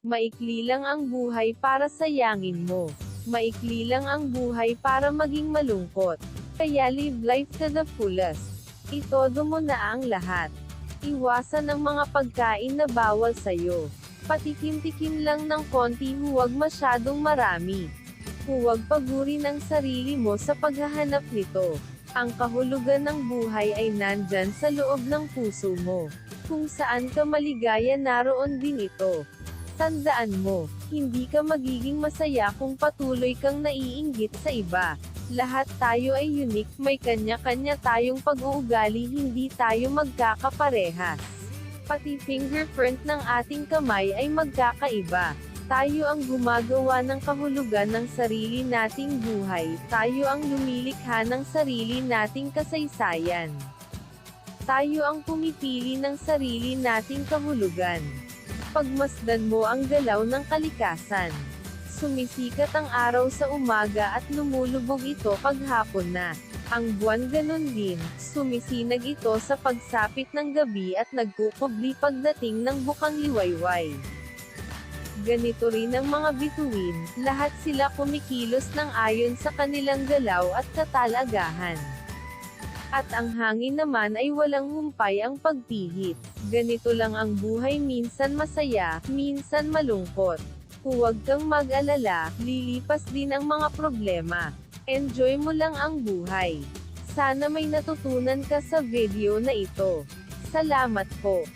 Maikli lang ang buhay para sayangin mo. Maikli lang ang buhay para maging malungkot. Kaya live life to the fullest. Itodo mo na ang lahat. Iwasan ang mga pagkain na bawal sa'yo. Patikim-tikim lang ng konti huwag masyadong marami. Huwag pagurin ang sarili mo sa paghahanap nito. Ang kahulugan ng buhay ay nandyan sa loob ng puso mo. Kung saan ka maligaya naroon din ito. Tandaan mo, hindi ka magiging masaya kung patuloy kang naiinggit sa iba. Lahat tayo ay unique, may kanya-kanya tayong pag-uugali hindi tayo magkakaparehas. Pati fingerprint ng ating kamay ay magkakaiba. Tayo ang gumagawa ng kahulugan ng sarili nating buhay, tayo ang lumilikha ng sarili nating kasaysayan. Tayo ang pumipili ng sarili nating kahulugan. Pagmasdan mo ang galaw ng kalikasan. Sumisikat ang araw sa umaga at lumulubog ito paghapon na. Ang buwan ganun din, sumisinag ito sa pagsapit ng gabi at nagkukubli pagdating ng bukang liwayway. Ganito rin ang mga bituin, lahat sila kumikilos ng ayon sa kanilang galaw at katalagahan. At ang hangin naman ay walang humpay ang pagpihit. Ganito lang ang buhay minsan masaya, minsan malungkot. Huwag kang mag-alala, lilipas din ang mga problema. Enjoy mo lang ang buhay. Sana may natutunan ka sa video na ito. Salamat po.